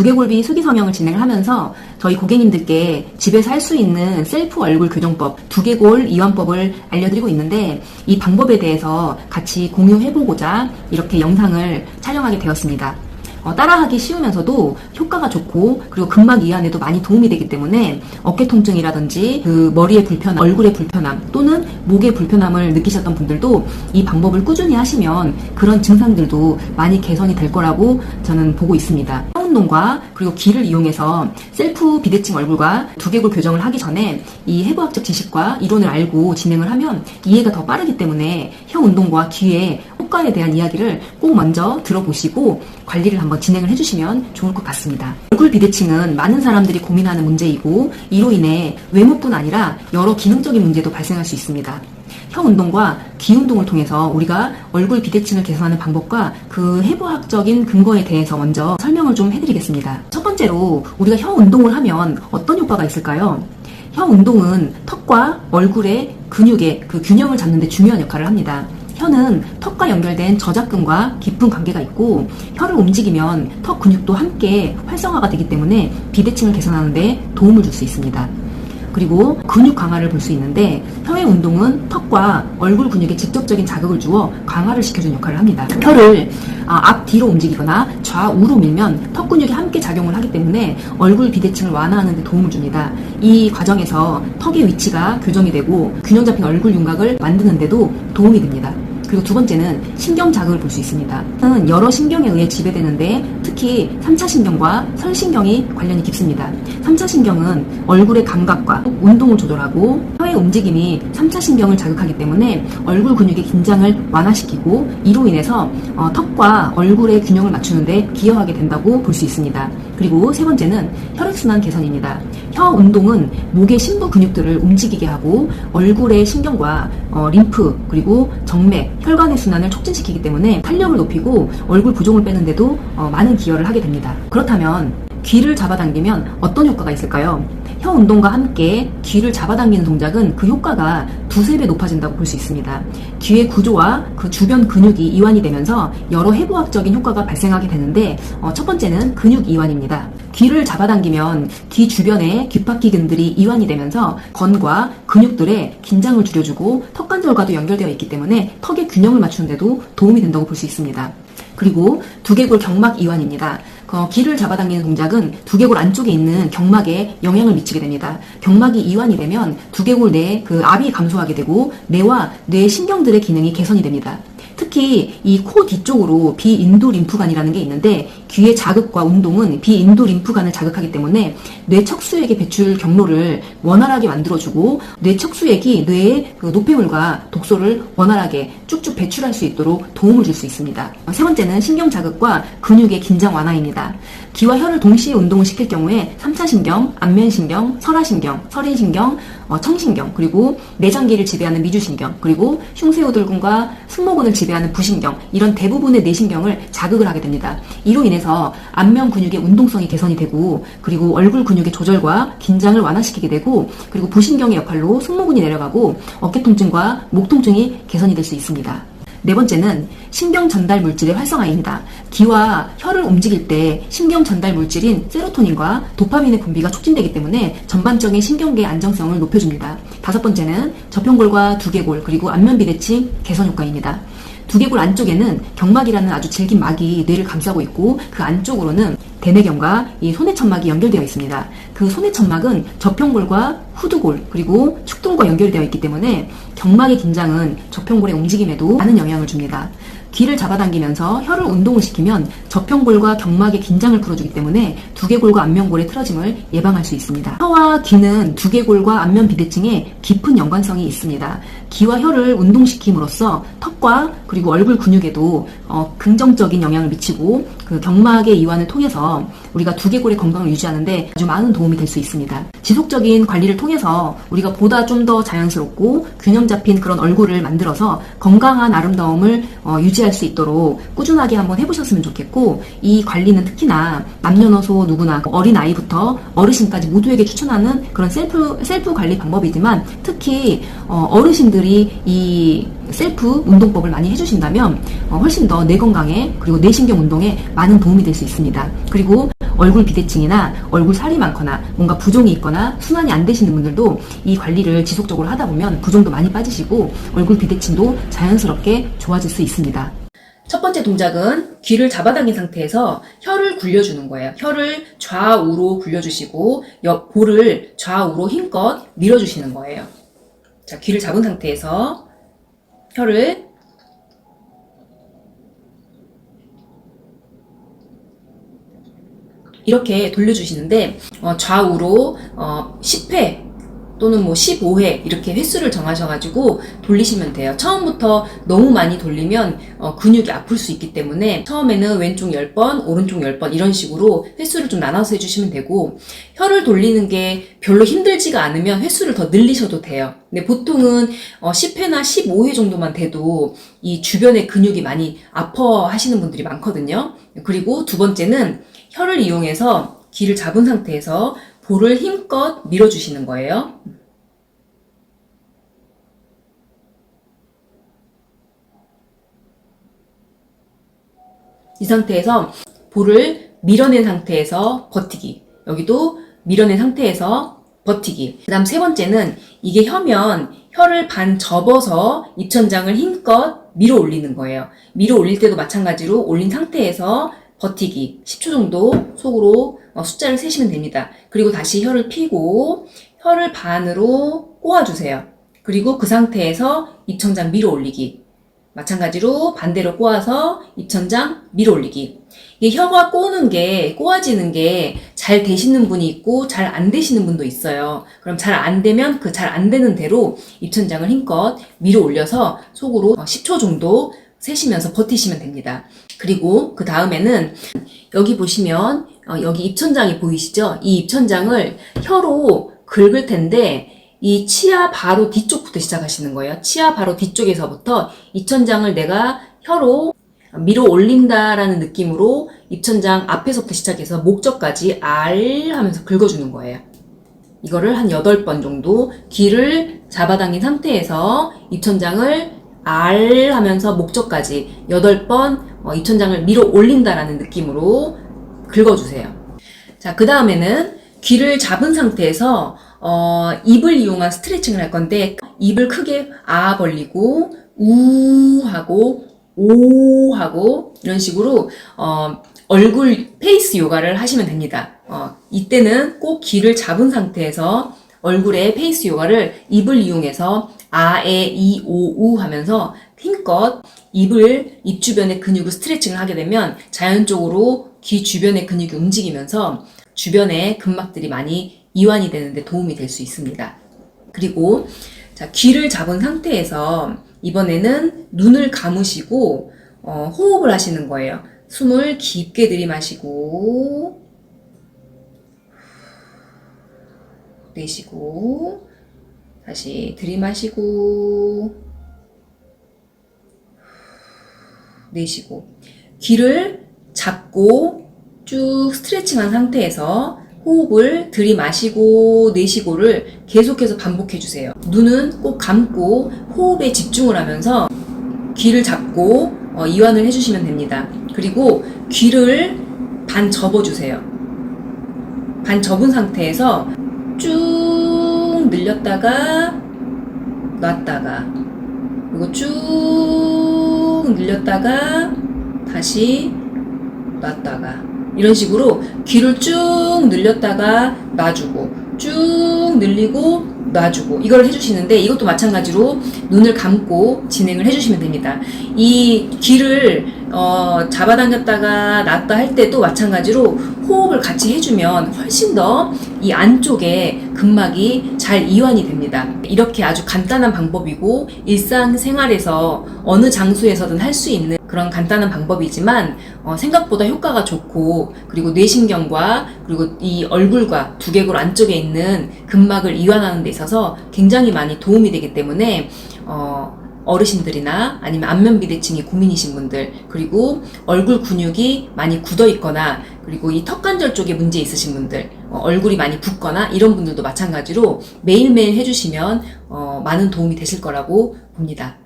두개골비 수기 성형을 진행을 하면서 저희 고객님들께 집에서 할 수 있는 셀프 얼굴 교정법, 두개골 이완법을 알려드리고 있는데 이 방법에 대해서 같이 공유해보고자 이렇게 영상을 촬영하게 되었습니다. 어, 따라하기 쉬우면서도 효과가 좋고 그리고 근막 이완에도 많이 도움이 되기 때문에 어깨 통증이라든지 그 머리의 불편함, 얼굴의 불편함 또는 목의 불편함을 느끼셨던 분들도 이 방법을 꾸준히 하시면 그런 증상들도 많이 개선이 될 거라고 저는 보고 있습니다. 운동과 그리고 기를 이용해서 셀프 비대칭 얼굴과 두개골 교정을 하기 전에 이 해부학적 지식과 이론을 알고 진행을 하면 이해가 더 빠르기 때문에 혀 운동과 귀의 효과에 대한 이야기를 꼭 먼저 들어보시고 관리를 한번 진행을 해주시면 좋을 것 같습니다. 얼굴 비대칭은 많은 사람들이 고민하는 문제이고 이로 인해 외모뿐 아니라 여러 기능적인 문제도 발생할 수 있습니다. 혀 운동과 귀 운동을 통해서 우리가 얼굴 비대칭을 개선하는 방법과 그 해부학적인 근거에 대해서 먼저 설명을 좀 해드리겠습니다. 첫 번째로 우리가 혀 운동을 하면 어떤 효과가 있을까요? 혀 운동은 턱과 얼굴의 근육의 그 균형을 잡는 데 중요한 역할을 합니다. 혀는 턱과 연결된 저작근과 깊은 관계가 있고 혀를 움직이면 턱 근육도 함께 활성화가 되기 때문에 비대칭을 개선하는 데 도움을 줄 수 있습니다. 그리고 근육 강화를 볼 수 있는데 혀의 운동은 턱과 얼굴 근육에 직접적인 자극을 주어 강화를 시켜주는 역할을 합니다. 혀를 아, 앞뒤로 움직이거나 좌우로 밀면 턱 근육이 함께 작용을 하기 때문에 얼굴 비대칭을 완화하는 데 도움을 줍니다. 이 과정에서 턱의 위치가 교정이 되고 균형 잡힌 얼굴 윤곽을 만드는 데도 도움이 됩니다. 그리고 두 번째는 신경 자극을 볼 수 있습니다. 여러 신경에 의해 지배되는데 특히 3차 신경과 설신경이 관련이 깊습니다. 3차 신경은 얼굴의 감각과 운동을 조절하고 혀의 움직임이 3차 신경을 자극하기 때문에 얼굴 근육의 긴장을 완화시키고 이로 인해서 어, 턱과 얼굴의 균형을 맞추는데 기여하게 된다고 볼 수 있습니다. 그리고 세 번째는 혈액순환 개선입니다. 혀 운동은 목의 심부 근육들을 움직이게 하고 얼굴의 신경과 어, 림프 그리고 정맥 혈관의 순환을 촉진시키기 때문에 탄력을 높이고 얼굴 부종을 빼는데도 어, 많은 기여를 하게 됩니다. 그렇다면 귀를 잡아당기면 어떤 효과가 있을까요? 혀 운동과 함께 귀를 잡아당기는 동작은 그 효과가 두세 배 높아진다고 볼 수 있습니다. 귀의 구조와 그 주변 근육이 이완이 되면서 여러 해부학적인 효과가 발생하게 되는데 어, 첫 번째는 근육 이완입니다. 귀를 잡아당기면 귀 주변의 귓바퀴근들이 이완이 되면서 건과 근육들의 긴장을 줄여주고 턱관절과도 연결되어 있기 때문에 턱의 균형을 맞추는데도 도움이 된다고 볼 수 있습니다. 그리고 두개골 경막 이완입니다. 어, 귀를 잡아당기는 동작은 두개골 안쪽에 있는 경막에 영향을 미치게 됩니다. 경막이 이완이 되면 두개골 내에 그 압이 감소하게 되고 뇌와 뇌 신경들의 기능이 개선이 됩니다. 특히 이 코 뒤쪽으로 비인도 림프관이라는 게 있는데 귀의 자극과 운동은 비인도 림프관을 자극하기 때문에 뇌 척수액의 배출 경로를 원활하게 만들어주고 뇌 척수액이 뇌의 그 노폐물과 독소를 원활하게 쭉쭉 배출할 수 있도록 도움을 줄 수 있습니다. 세 번째는 신경 자극과 근육의 긴장 완화입니다. 귀와 혀를 동시에 운동을 시킬 경우에 3차 신경, 안면신경, 설화신경, 설인신경, 어, 청신경, 그리고 내장기를 지배하는 미주신경, 그리고 흉쇄우들근과 승모근을 지배하는 부신경, 이런 대부분의 뇌신경을 자극을 하게 됩니다. 이로 인해서 안면 근육의 운동성이 개선이 되고, 그리고 얼굴 근육의 조절과 긴장을 완화시키게 되고, 그리고 부신경의 역할로 승모근이 내려가고, 어깨 통증과 목 통증이 개선이 될 수 있습니다. 네 번째는 신경 전달 물질의 활성화입니다. 귀와 혀를 움직일 때 신경 전달 물질인 세로토닌과 도파민의 분비가 촉진되기 때문에 전반적인 신경계의 안정성을 높여줍니다. 다섯 번째는 저평골과 두개골 그리고 안면 비대칭 개선 효과입니다. 두개골 안쪽에는 경막이라는 아주 질긴 막이 뇌를 감싸고 있고 그 안쪽으로는 대뇌경과 이 소뇌천막이 연결되어 있습니다. 그 소뇌천막은 저평골과 후두골 그리고 축둔과 연결되어 있기 때문에 경막의 긴장은 저평골의 움직임에도 많은 영향을 줍니다. 귀를 잡아당기면서 혀를 운동을 시키면 저평골과 경막의 긴장을 풀어주기 때문에 두개골과 안면골의 틀어짐을 예방할 수 있습니다. 혀와 귀는 두개골과 안면 비대칭에 깊은 연관성이 있습니다. 귀와 혀를 운동시킴으로써 턱과 그리고 얼굴 근육에도 어, 긍정적인 영향을 미치고 그 경막의 이완을 통해서 우리가 두개골의 건강을 유지하는데 아주 많은 도움이 될 수 있습니다. 지속적인 관리를 통해서 우리가 보다 좀 더 자연스럽고 균형 잡힌 그런 얼굴을 만들어서 건강한 아름다움을 어, 유지할 수 있도록 꾸준하게 한번 해보셨으면 좋겠고 이 관리는 특히나 남녀노소 누구나 어린 아이부터 어르신까지 모두에게 추천하는 그런 셀프 셀프 관리 방법이지만 특히 어, 어르신들이 이 셀프 운동법을 많이 해주신다면 어, 훨씬 더뇌 건강에 그리고 뇌신경 운동에 많은 도움이 될 수 있습니다. 그리고 얼굴 비대칭이나 얼굴 살이 많거나 뭔가 부종이 있거나 순환이 안 되시는 분들도 이 관리를 지속적으로 하다 보면 부종도 많이 빠지시고 얼굴 비대칭도 자연스럽게 좋아질 수 있습니다. 첫 번째 동작은 귀를 잡아당긴 상태에서 혀를 굴려주는 거예요. 혀를 좌우로 굴려주시고 옆 볼을 좌우로 힘껏 밀어주시는 거예요. 자, 귀를 잡은 상태에서 혀를 이렇게 돌려주시는데 어, 좌우로 어, 10회 또는 뭐 15회 이렇게 횟수를 정하셔가지고 돌리시면 돼요. 처음부터 너무 많이 돌리면 어, 근육이 아플 수 있기 때문에 처음에는 왼쪽 10번, 오른쪽 10번 이런 식으로 횟수를 좀 나눠서 해주시면 되고 혀를 돌리는 게 별로 힘들지가 않으면 횟수를 더 늘리셔도 돼요. 근데 보통은 어, 10회나 15회 정도만 돼도 이 주변의 근육이 많이 아파하시는 분들이 많거든요. 그리고 두 번째는 혀를 이용해서 귀를 잡은 상태에서 볼을 힘껏 밀어주시는 거예요. 이 상태에서 볼을 밀어낸 상태에서 버티기. 여기도 밀어낸 상태에서 버티기. 그 다음 세 번째는 이게 혀면 혀를 반 접어서 입천장을 힘껏 밀어 올리는 거예요. 밀어 올릴 때도 마찬가지로 올린 상태에서 버티기 10초 정도 속으로 어, 숫자를 세시면 됩니다. 그리고 다시 혀를 피고 혀를 반으로 꼬아주세요. 그리고 그 상태에서 입천장 밀어 올리기. 마찬가지로 반대로 꼬아서 입천장 밀어 올리기. 이게 혀가 꼬는 게, 꼬아지는 게 잘 되시는 분이 있고 잘 안 되시는 분도 있어요. 그럼 잘 안 되면 그 잘 안 되는 대로 입천장을 힘껏 밀어 올려서 속으로 10초 정도 세시면서 버티시면 됩니다. 그리고 그 다음에는 여기 보시면 어, 여기 입천장이 보이시죠? 이 입천장을 혀로 긁을 텐데 이 치아 바로 뒤쪽부터 시작하시는 거예요. 치아 바로 뒤쪽에서부터 입천장을 내가 혀로 밀어 올린다라는 느낌으로 입천장 앞에서부터 시작해서 목적까지 알 하면서 긁어주는 거예요. 이거를 한 8번 정도 귀를 잡아당긴 상태에서 입천장을 알 하면서 목적까지 8번 어, 입천장을 밀어 올린다라는 느낌으로 긁어주세요. 자, 그 다음에는 귀를 잡은 상태에서 어, 입을 이용한 스트레칭을 할 건데 입을 크게 아 벌리고 우 하고 오 하고 이런 식으로 어, 얼굴 페이스 요가를 하시면 됩니다. 어, 이때는 꼭 귀를 잡은 상태에서 얼굴에 페이스 요가를 입을 이용해서 아, 에, 이, 오, 우 하면서 힘껏 입을, 입 주변의 근육을 스트레칭을 하게 되면 자연적으로 귀 주변의 근육이 움직이면서 주변의 근막들이 많이 이완이 되는데 도움이 될 수 있습니다. 그리고 자, 귀를 잡은 상태에서 이번에는 눈을 감으시고 어, 호흡을 하시는 거예요. 숨을 깊게 들이마시고 내쉬고 다시 들이마시고 내쉬고 귀를 잡고 쭉 스트레칭한 상태에서 호흡을 들이마시고 내쉬고를 계속해서 반복해 주세요. 눈은 꼭 감고 호흡에 집중을 하면서 귀를 잡고 어, 이완을 해주시면 됩니다. 그리고 귀를 반 접어주세요. 반 접은 상태에서 쭉 늘렸다가 놨다가 그리고 쭉 늘렸다가 다시 놨다가 이런 식으로 귀를 쭉 늘렸다가 놔주고 쭉 늘리고 놔주고 이걸 해주시는데 이것도 마찬가지로 눈을 감고 진행을 해주시면 됩니다. 이 귀를 어, 잡아당겼다가 놨다 할 때도 마찬가지로 호흡을 같이 해주면 훨씬 더 이 안쪽에 근막이 잘 이완이 됩니다. 이렇게 아주 간단한 방법이고 일상생활에서 어느 장소에서든 할 수 있는 그런 간단한 방법이지만 어, 생각보다 효과가 좋고 그리고 뇌신경과 그리고 이 얼굴과 두개골 안쪽에 있는 근막을 이완하는 데 있어서 굉장히 많이 도움이 되기 때문에 어, 어르신들이나 아니면 안면 비대칭이 고민이신 분들 그리고 얼굴 근육이 많이 굳어 있거나 그리고 이 턱관절 쪽에 문제 있으신 분들 어, 얼굴이 많이 붓거나 이런 분들도 마찬가지로 매일매일 해주시면 어, 많은 도움이 되실 거라고 봅니다.